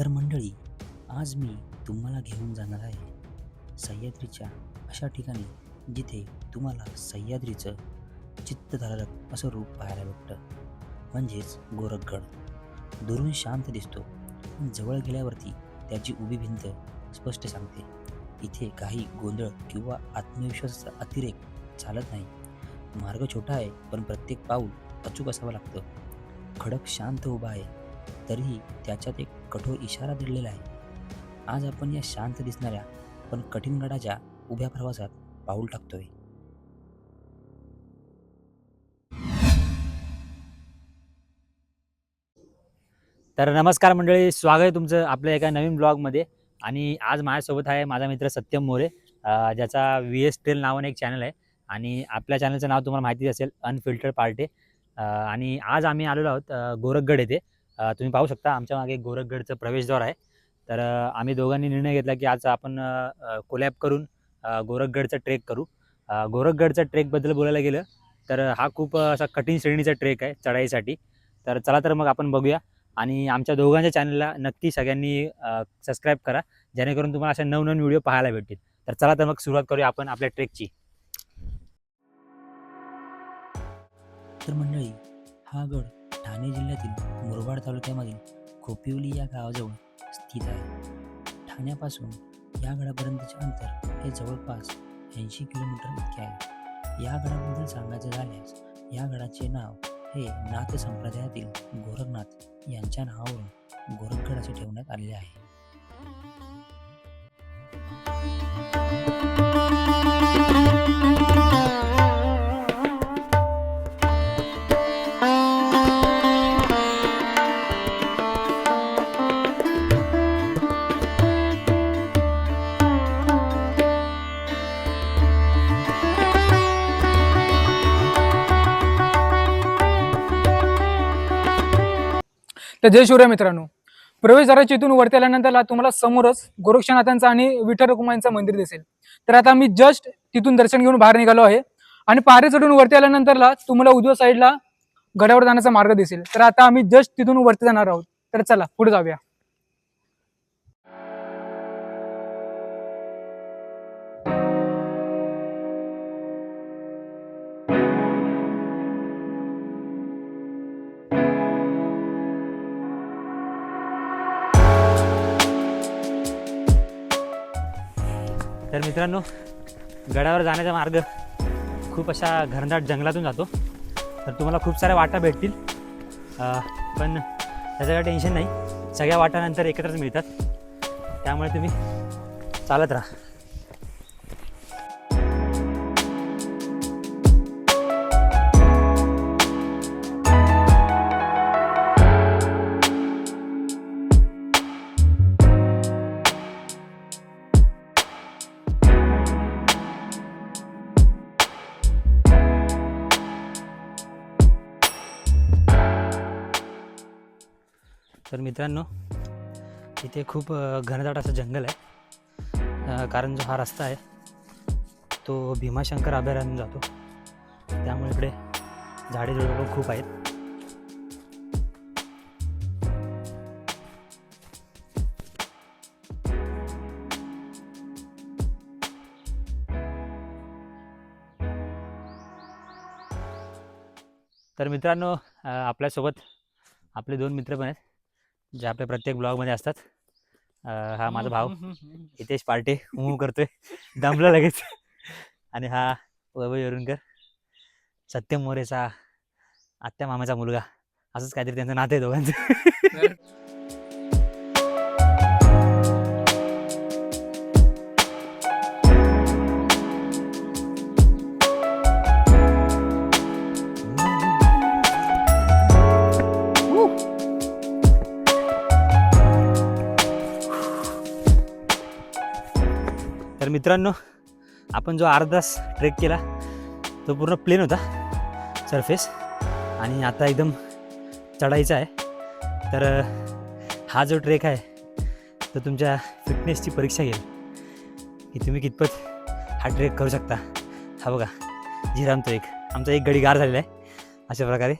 तर मंडळी आज मी तुम्हाला घेऊन जाणार आहे सह्याद्रीच्या अशा ठिकाणी जिथे तुम्हाला सह्याद्रीचं चित्तधारक असं रूप पाहायला भेटतं. म्हणजेच गोरखगड. दुरून शांत दिसतो. पण जवळ गेल्यावरती त्याची उभी भिंत स्पष्ट सांगते. इथे काही गोंधळ किंवा आत्मविश्वासाचा अतिरेक चालत नाही. मार्ग छोटा आहे पण प्रत्येक पाऊल अचूक असावं लागतं. खडक शांत उभा आहे. तरीही त्याच्यात एक कठोर इशारा दडलेला आहे. आज आपण या शांत दिसणाऱ्या पण कठीण गडाच्या उभ्या प्रवासात पाऊल टाकतोय. तर नमस्कार मंडळी स्वागत आहे तुमचं आपल्या एका नवीन ब्लॉगमध्ये. आणि आज माझ्यासोबत आहे माझा मित्र सत्यम मोरे ज्याचा व्ही एस टेल नावाने एक चॅनल आहे. आणि आपल्या चॅनलचं नाव तुम्हाला माहिती असेल अनफिल्टर्ड पार्टे आणि आज आम्ही आलेलो आहोत गोरखगड येथे. तुम्ही पाहू शकता आमच्या मागे गोरखगडचं प्रवेशद्वार आहे. तर आम्ही दोघांनी निर्णय घेतला की आज आपण कोलॅब करून गोरखगडचा ट्रेक करू. गोरखगडचा ट्रेकबद्दल बोलायला गेलं तर हा खूप असा कठीण श्रेणीचा ट्रेक आहे चढाईसाठी. तर चला तर मग आपण बघूया आणि आमच्या दोघांच्या चॅनलला नक्की सगळ्यांनी सबस्क्राईब करा जेणेकरून तुम्हाला अशा नवनवीन व्हिडिओ पाहायला भेटतील. तर चला तर मग सुरुवात करूया आपण आपल्या ट्रेकची. तर मंडळी हा गड ठाणे जिल्ह्यातील मुरबाड तालुक्यामधील खोपिवली या गावाजवळ स्थित आहे. ठाण्यापासून या गडापर्यंतचे अंतर हे जवळपास ऐंशी किलोमीटर इतके आहे. या गडाबद्दल सांगायचं झाल्यास या गडाचे नाव हे नाथ संप्रदायातील गोरखनाथ यांच्या नावावरून गोरखगड असे ठेवण्यात आलेले आहे. तर जय शिवराय मित्रांनो. प्रवेशद्वाराच्या इथून वरती आल्यानंतर तुम्हाला समोरच गोरक्षनाथांचं आणि विठ्ठल रखुमाईंचं मंदिर दिसेल. तर आता मी जस्ट तिथून दर्शन घेऊन बाहेर निघालो आहे. आणि पायऱ्या चढून वरती आल्यानंतरला तुम्हाला उजव्या साईडला गडावर जाण्याचा मार्ग दिसेल. तर आता आम्ही जस्ट तिथून वरती जाणार आहोत. तर चला पुढे जाऊया. तर मित्रांनो गडावर जाण्याचा मार्ग खूप अशा घरदाट जंगलातून जातो. तर तुम्हाला खूप साऱ्या वाटा भेटतील. पण त्याचं काही टेन्शन नाही. सगळ्या वाटानंतर एकत्रच मिळतात. त्यामुळे तुम्ही चालत राहा. मित्रांनो इथे खूप घनदाट असं जंगल आहे. कारण जो हा रस्ता आहे तो भीमाशंकर अभयारण्य जातो. त्यामुळे इकडे झाडे झुडपं पण खूप आहेत. तर मित्रांनो आपल्यासोबत आपले दोन मित्र पण आहेत. जे आपल्या प्रत्येक ब्लॉगमध्ये असतात. हा माझा भाऊ. हितेश पार्टे. मूव करतोय. दमला लगेच. आणि हा वैभव येरुणकर सत्यम मोरेचा आत्या मामाचा मुलगा. असंच काहीतरी त्यांचं नातं आहे दोघांचं. मित्रांनो आपण जो अर्धा तास ट्रेक केला तो पूर्ण प्लेन होता सरफेस आणि आता एकदम चढायचा आहे. तर हा जो ट्रेक आहे तो तुमच्या फिटनेसची परीक्षा घेईल. की तुम्ही कितपत हा ट्रेक करू शकता. हा बघा झिरामतो एक. आमचा एक गडी गार झालेला आहे अशा प्रकारे.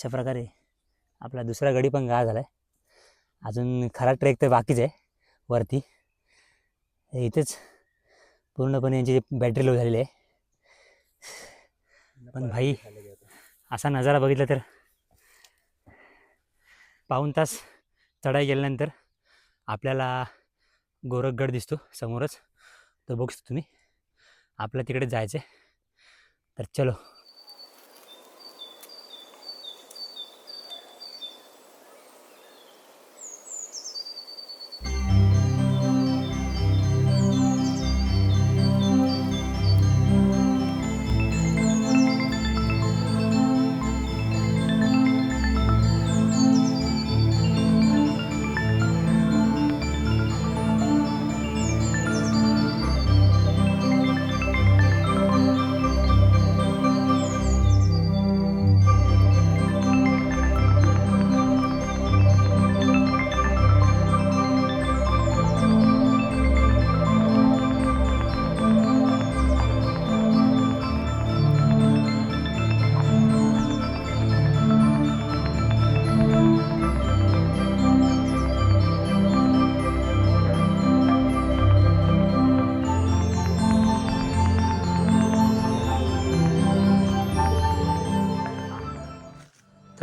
अशा प्रकारे आपला दुसरा गडी पण गाळ झाला आहे अजून खरा ट्रेक तर बाकीच आहे वरती. इथेच पूर्णपणे यांची बॅटरी लो झालेली आहे. पण भाई असा नजारा बघितला तर पाऊण तास चढाई गेल्यानंतर आपल्याला गोरखगड दिसतो समोरच. तो बघू शकतो तुम्ही. आपल्या तिकडे जायचं आहे तर चलो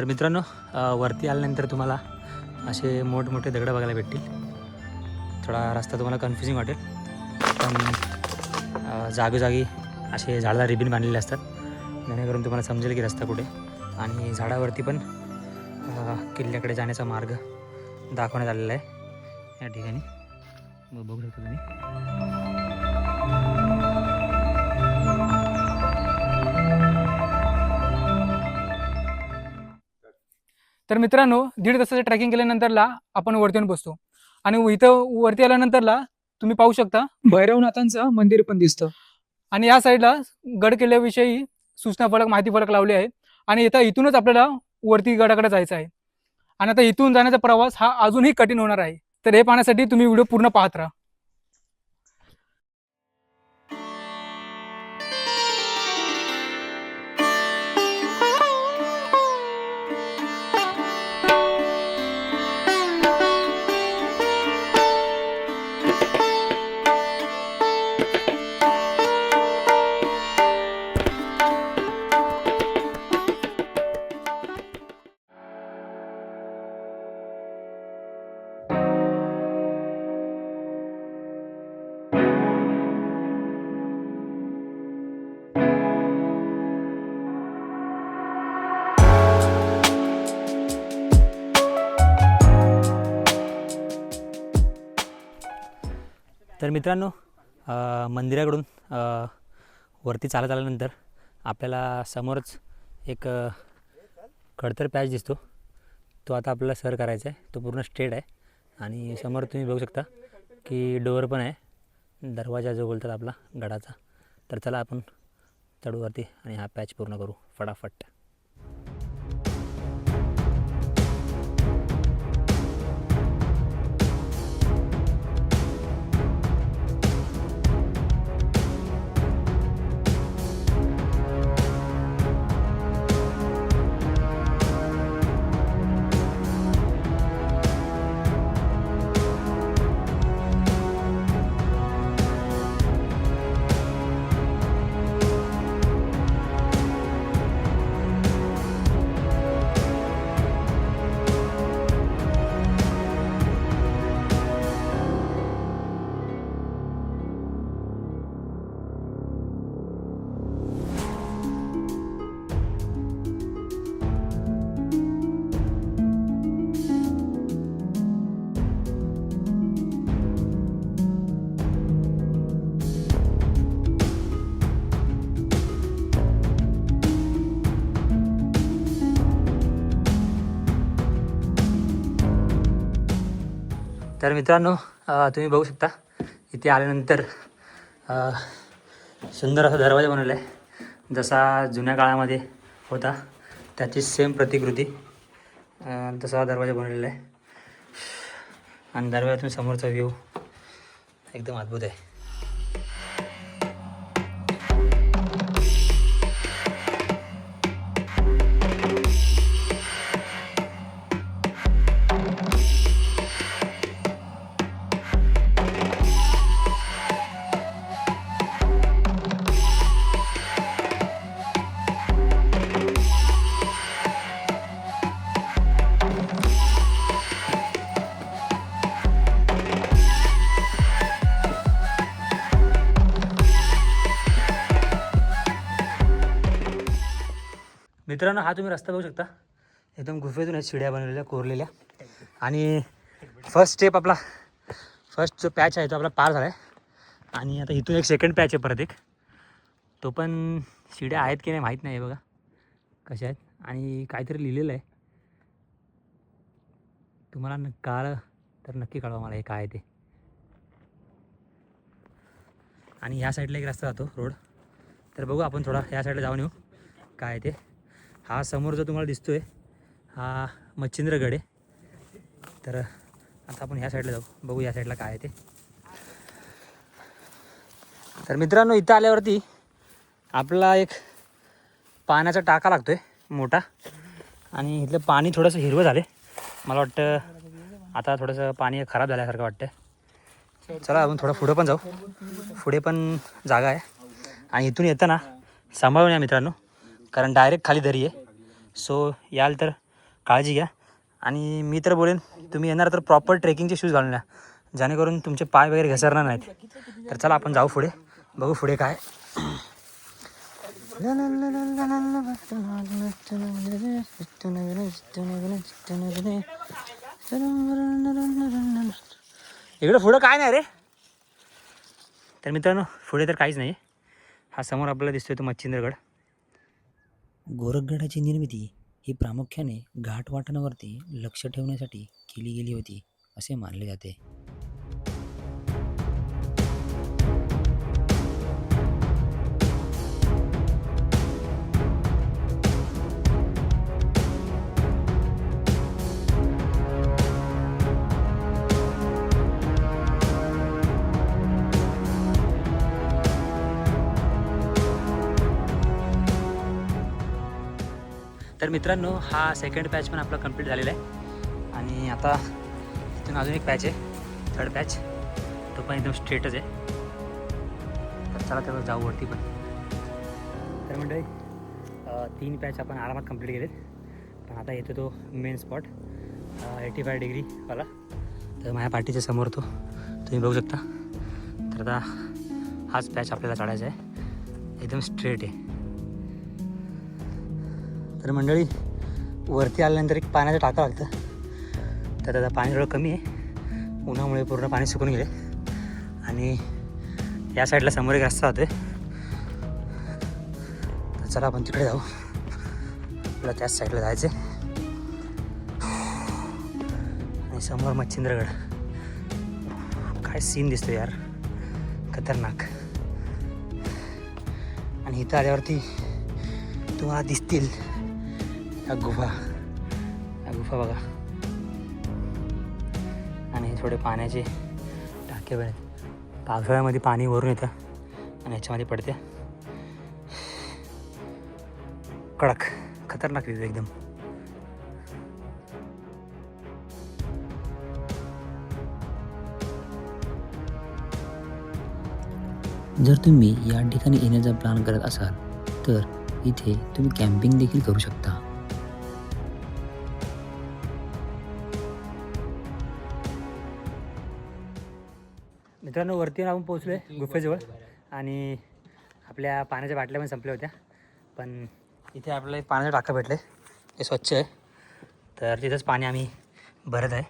मित्रांनो वरती आल्यानंतर तुम्हाला असे मोठमोठे दगडं बघायला भेटतील. थोडा रस्ता तुम्हाला कन्फ्युजिंग वाटेल पण जागोजागी असे झाडाला रिबीन बांधलेले असतात. जेणेकरून तुम्हाला समजेल की रस्ता कुठे. आणि झाडावरती पण किल्ल्याकडे जाण्याचा मार्ग दाखवण्यात आलेला आहे. या ठिकाणी. बघू शकता तुम्ही. तर मित्रांनो दीड तासाचं ट्रॅकिंग केल्यानंतरला आपण वरती येऊन बसतो. आणि इथं वरती आल्यानंतरला तुम्ही पाहू शकता. भैरवनाथांचं मंदिर पण दिसतं. आणि या साईडला गड किल्ल्याविषयी सूचना फलक माहिती फलक लावले आहे आणि इथं इथूनच आपल्याला वरती गडाकडे जायचं आहे. आणि आता इथून जाण्याचा प्रवास हा अजूनही कठीण होणार आहे. तर हे पाहण्यासाठी तुम्ही व्हिडिओ पूर्ण पाहत राहा. मित्रांनो मंदिराकडून वरती चालत आल्यानंतर आपल्याला समोरच एक खडतर पॅच दिसतो. तो आता आपल्याला सर करायचा आहे तो पूर्ण स्ट्रेट आहे. आणि समोर तुम्ही बघू शकता की डोअर पण आहे. दरवाजा जो बोलतात आपला गडाचा. तर चला आपण चढूवरती आणि हा पॅच पूर्ण करू. फटाफट. तर मित्रांनो तुम्ही बघू शकता इथे आल्यानंतर सुंदर असा दरवाजा बनवला आहे. जसा जुन्या काळामध्ये होता त्याची सेम प्रतिकृती तसा दरवाजा बनवलेला आहे. आणि दरवाजातून समोरचा व्ह्यू एकदम अद्भुत आहे. मित्रांनो हा तुम्ही रस्ता बघू शकता. एकदम गुफेतून आहेत शिड्या बनवलेल्या कोरलेल्या. आणि फर्स्ट स्टेप आपला फर्स्ट जो पॅच आहे तो आपला पार झाला आहे आणि आता इथून एक सेकंड पॅच आहे परत एक. तो पण शिड्या आहेत की नाही माहीत नाही बघा. कशा आहेत? आणि काहीतरी लिहिलेलं आहे. तुम्हाला न कळलं तर नक्की कळवा मला हे काय आहे ते. आणि ह्या साईडला एक रस्ता जातो रोड तर बघू आपण थोडा ह्या साईडला जाऊन येऊ. काय आहे ते. हा समोर जो तुम्हाला दिसतो आहे हा मच्छिंद्रगड आहे. तर आता आपण ह्या साईडला जाऊ. बघू या साईडला काय आहे ते. तर मित्रांनो इथं आल्यावरती आपला एक पाण्याचा टाका लागतो आहे मोठा. आणि इथलं पाणी थोडंसं हिरवं झालं मला वाटतं आता थोडंसं पाणी खराब झाल्यासारखं वाटतं चला आपण थोडं पुढं पण जाऊ. पुढे पण जागा आहे. आणि इथून येताना सांभाळून या मित्रांनो. कारण डायरेक्ट खाली दरी आहे. सो याल तर काळजी घ्या. आणि मी तर बोलेन तुम्ही येणार तर प्रॉपर ट्रेकिंगचे शूज घालून या. जेणेकरून तुमचे पाय वगैरे घसरणार नाहीत. तर चला आपण जाऊ पुढे. बघू पुढे काय. इकडं पुढं काय नाही रे. तर मित्रांनो पुढे तर काहीच नाही. हा समोर आपल्याला दिसतोय तो मच्छिंद्रगड. गोरखगडाची निर्मिती ही प्रामुख्याने घाटवाटणावरती लक्ष ठेवण्यासाठी केली गेली होती असे मानले जाते. तर मित्रांनो हा सेकंड पॅच पण आपला कंप्लीट झालेला आहे. आणि आता इथून अजून एक पॅच आहे. थर्ड पॅच तो पण एकदम स्ट्रेटच आहे. तर चला तेव्हा जाऊ वरती पण. तर म्हणजे तीन पॅच आपण आरामात कंप्लीट केलेत. पण आता येतो तो मेन स्पॉट एटी फाय डिग्रीवाला तर माझ्या पाठीच्या समोर तो. तुम्ही बघू शकता. तर आता हाच पॅच आपल्याला चढायचा आहे. एकदम स्ट्रेट आहे. तर मंडळी वरती आल्यानंतर एक पाण्याचं टाका लागतं तर आता पाणी थोडं कमी आहे. उन्हामुळे पूर्ण पाणी सुकून गेले आणि या साईडला समोर एक रस्ता होते तर चला आपण तिकडे जाऊ. तुला त्याच साईडला जायचं आणि समोर मच्छिंद्रगड. काय सीन दिसतो यार. खतरनाक. आणि इथं आल्यावरती तुम्हाला दिसतील ह्या गुफा या गुफा बघा. आणि थोडे पाण्याचे टाके वगैरे आहेत. पावसाळ्यामध्ये पाणी वरून येतं आणि ह्याच्यामध्ये पडते. कडक खतरनाक तिथे एकदम. जर तुम्ही या ठिकाणी येण्याचा प्लॅन करत असाल तर इथे तुम्ही कॅम्पिंग देखील करू शकता. मित्रांनो वरती आपण पोहोचलो आहे गुफेजवळ. आणि आपल्या पाण्याच्या बाटल्या पण संपल्या होत्या. पण इथे आपल्याला एक पाण्याचं टाकं भेटलं हे स्वच्छ आहे. तर तिथंच पाणी आम्ही भरत आहे.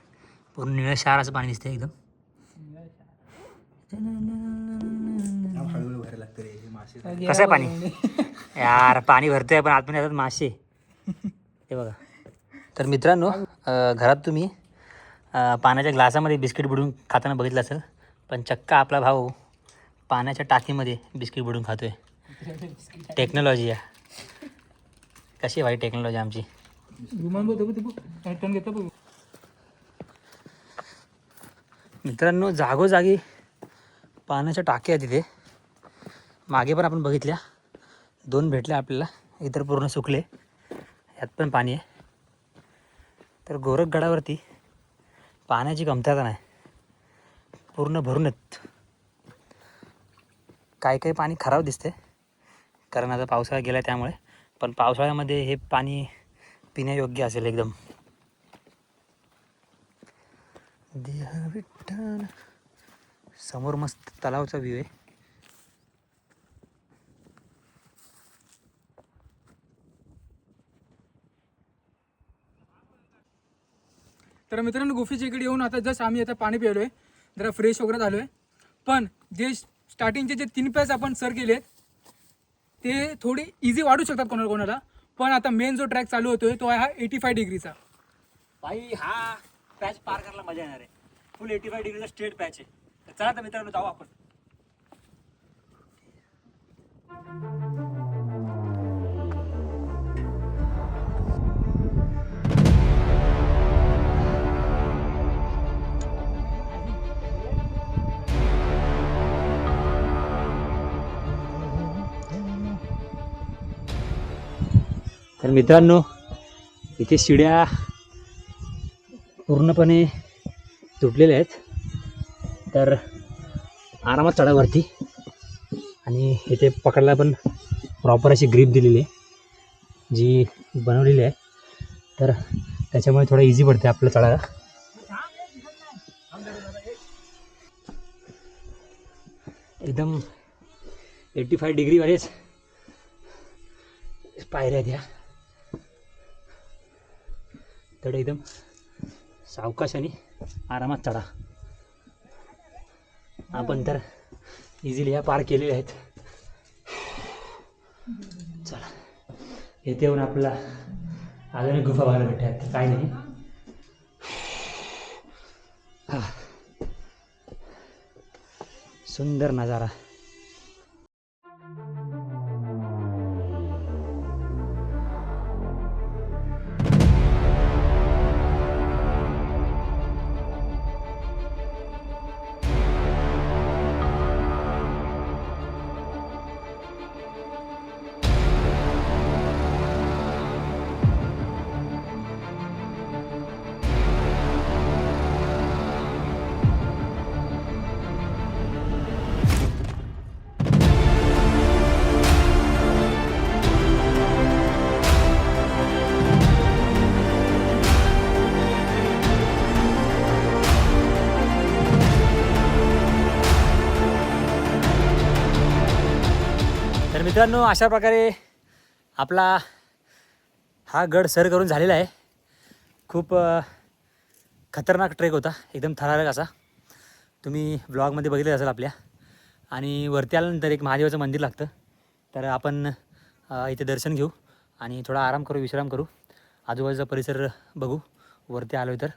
पूर्ण निळं शार असं पाणी दिसतं एकदम. कसं आहे पाणी? यार पाणी भरतोय पण आतमध्ये येतात मासे. हे बघा. तर मित्रांनो घरात तुम्ही पाण्याच्या ग्लासामध्ये बिस्किट बुडून खाताना बघितलं असेल. पण चक्का आपला भाऊ पाण्याच्या टाकीमध्ये बिस्किट बुडून खातोय. टेक्नॉलॉजी आहे. कशी भाई टेक्नॉलॉजी आमची? मित्रांनो जागोजागी पाण्याच्या टाक्या आहेत तिथे. मागे पण आपण बघितल्या. दोन भेटल्या आपल्याला. इतर पूर्ण सुकले. यात पण पाणी आहे. तर गोरखगडावरती पाण्याची कमतरता नाही. पूर्ण भरून आहेत. काही काही पाणी खराब दिसते कारण आता पावसाळा गेला त्यामुळे. पण पावसाळ्यामध्ये हे पाणी पिण्यायोग्य असेल एकदम. देह विठ्ठल. समोर मस्त तलावचा व्ह्यू आहे. तर मित्रांनो गुफेच्या इकडे येऊन आता जस्ट आम्ही आता पाणी पिलोय जरा फ्रेश वगैरे झालो आहे पण जे स्टार्टिंगचे जे तीन पॅच आपण सर केलेत ते थोडे इझी वाढू शकतात कोणाला कोणाला. पण आता मेन जो ट्रॅक चालू होतोय तो आहे हा एटी फाय डिग्रीचा भाई हा पॅच पार करायला मजा येणार आहे. फुल एटी फाय डिग्रीचा स्ट्रेट पॅच आहे. तर चला तर मित्रांनो जाऊ आपण. तर मित्रांनो इथे शिड्या पूर्णपणे तुटलेल्या आहेत. तर आरामात चढावरती आणि इथे पकडायला पण प्रॉपर अशी ग्रीप दिलेली आहे जी बनवलेली आहे. तर त्याच्यामुळे थोडं इझी पडते आपलं चढायला. एकदम एट्टी फाय डिग्रीवरेच पायऱ्या द्या ह्या एकदम सावकाशाने आरामात चढा. आपण तर इझिली ह्या पार केलेल्या आहेत. चला. येथे येऊन आपला अजून गुफा बघायला भेटतात काय नाही. हा. सुंदर नजारा. मित्रांनो अशा प्रकारे आपला हा गड सर करून झालेला आहे. खूप खतरनाक ट्रेक होता एकदम थरारक असा. तुम्ही ब्लॉगमध्ये बघितलं असेल आपल्या. आणि वरती आल्यानंतर एक महादेवाचं मंदिर लागतं. तर आपण इथे दर्शन घेऊ आणि थोडा आराम करू विश्राम करू. आजूबाजूचा परिसर बघू. वरती आलो तर.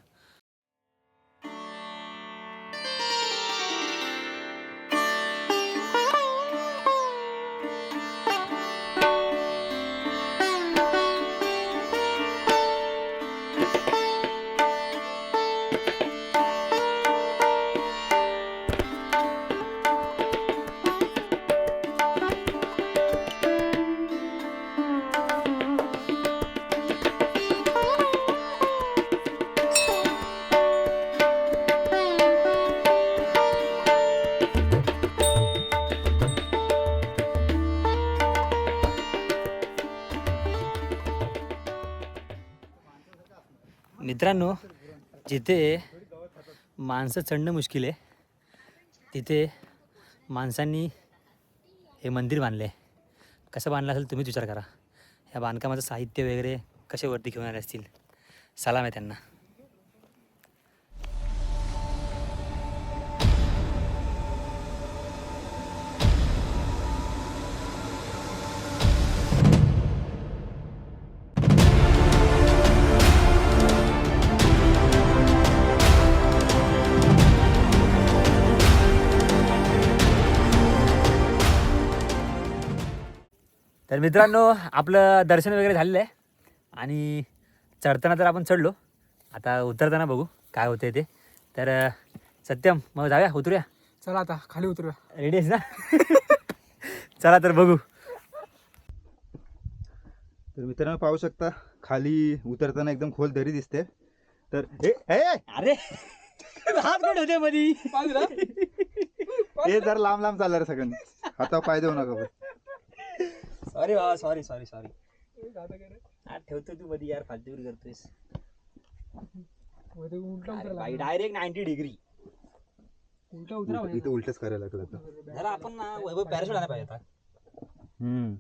मित्रांनो जिथे माणसं चढणं मुश्किल आहे तिथे माणसांनी हे मंदिर बांधले कसं बांधलं असेल तुम्हीच विचार करा. या बांधकामाचं साहित्य वगैरे कसे वरती घेऊन आले असतील? सलाम आहे त्यांना. तर मित्रांनो आपलं दर्शन वगैरे झालेलं आहे. आणि चढताना तर आपण चढलो. आता उतरताना बघू काय होते ते. तर सत्यम मग जाऊया उतरूया? चला आता खाली उतरूया. रेडी आहेस ना? चला तर बघू. तर मित्रांनो पाहू शकता खाली उतरताना एकदम खोल दरी दिसते. तर ए ए, अरे! हात कोण होते मधी ए जरा लांब लांब चालणार सगळ्यांनी. हातावर पाय देऊ नका बरं. सॉरी बाबा सॉरी सॉरी सॉरी ठेवतो तू मधी यार फालतूगिरी करतोयस. उलटा अरे उतरा बाई डायरेक्ट नाईन्टी डिग्री उलटा उतरा इथं उलटच करायला लागलं आता. जरा आपण ना वैभव पॅराशूट आणायला पाहिजे आता. हम्म.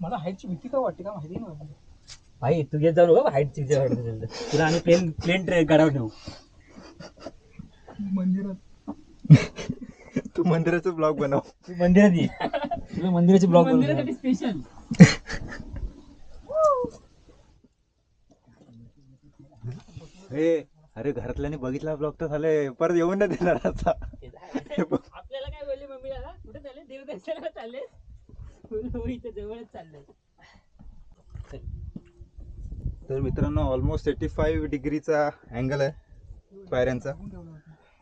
मला हाईटची भीती का वाटते का माहिती नाही. भाई तू घेत जाऊ नका हाईट तुला. आम्ही प्लेन प्लेन ट्रेन गाडावर ठेवू. मंदिरात. तू मंदिराचं ब्लॉग बनव. तू मंदिरात ये. तुला मंदिराचे ब्लॉग मंदिरासाठी स्पेशल हे अरे घरातल्याने बघितला ब्लॉग तर झाले परत येऊन नाही देणार आता. आपल्याला काय बोलले मम्मीला कुठे चालले? देवदर्शनाला चालले? इथं जवळच चाललंय. तर मित्रांनो ऑलमोस्ट एटी फाईव्ह डिग्रीचा अँगल आहे पायऱ्यांचा.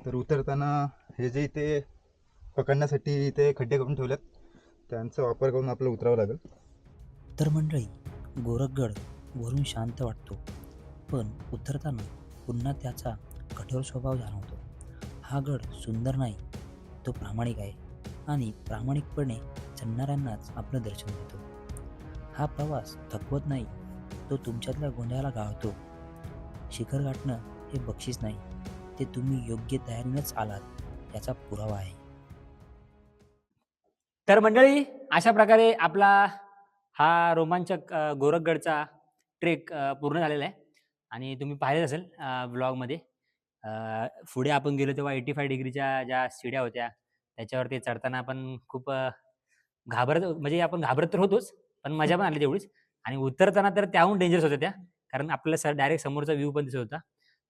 तर उतरताना हे जे इथे पकडण्यासाठी इथे खड्डे करून ठेवलेत त्यांचा वापर करून आपलं उतरावं लागेल. तर मंडळी गोरखगड वरून शांत वाटतो पण उतरताना पुन्हा त्याचा कठोर स्वभाव जाणवतो. हा गड सुंदर नाही तो प्रामाणिक आहे आणि प्रामाणिकपणे चढणाऱ्यांनाच आपलं दर्शन देतो. हा प्रवास थकवत नाही तो तुमच्यातल्या गोंधळाला गाळतो. शिखर गाठणं हे बक्षीस नाही. ते तुम्ही योग्य तयारीनेच आलात याचा पुरावा आहे. तर मंडळी अशा प्रकारे आपला हा रोमांचक गोरखगडचा ट्रेक पूर्ण झालेला आहे. आणि तुम्ही पाहिलेच असेल ब्लॉगमध्ये पुढे आपण गेलो तेव्हा एटी फाय डिग्रीच्या ज्या शिड्या होत्या त्याच्यावरती चढताना आपण खूप घाबरत म्हणजे आपण घाबरत तर होतोच पण मजा पण आली तेवढीच. आणि उतरताना तर त्याहून डेंजरस होत्या त्या कारण आपल्याला सर डायरेक्ट समोरचा व्ह्यू पण दिसत होता.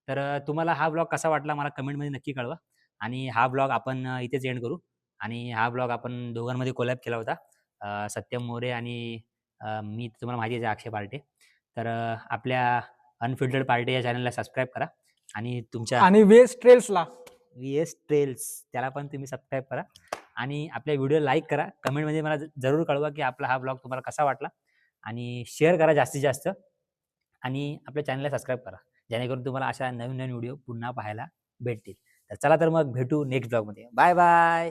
तर तुम्हाला हा ब्लॉग कसा वाटला मला कमेंटमध्ये नक्की कळवा आणि हा ब्लॉग आपण इथेच एंड करू आणि हा ब्लॉग आपण दोघांमध्ये कोलॅब केला होता सत्यम मोरे आणि मी तुम्हाला माहिती आहे अक्षय पार्टे. तर आपल्या अनफिल्टर्ड पार्टी या चॅनलला सबस्क्राईब करा आणि तुमच्या आणि वेस्ट ट्रेल्सला व्ही एस ट्रेल्स त्याला पण तुम्ही सबस्क्राईब करा आणि आपल्या व्हिडिओ लाईक करा. कमेंटमध्ये मला जरूर कळवा की आपला हा ब्लॉग तुम्हाला कसा वाटला आणि शेअर करा जास्तीत जास्त आणि आपल्या चॅनलला सबस्क्राईब करा. जेणेकरून तुम्हाला अशा नवीन नवीन व्हिडिओ पुन्हा पाहायला भेटतील. तर चला तर मग भेटू नेक्स्ट ब्लॉगमध्ये बाय बाय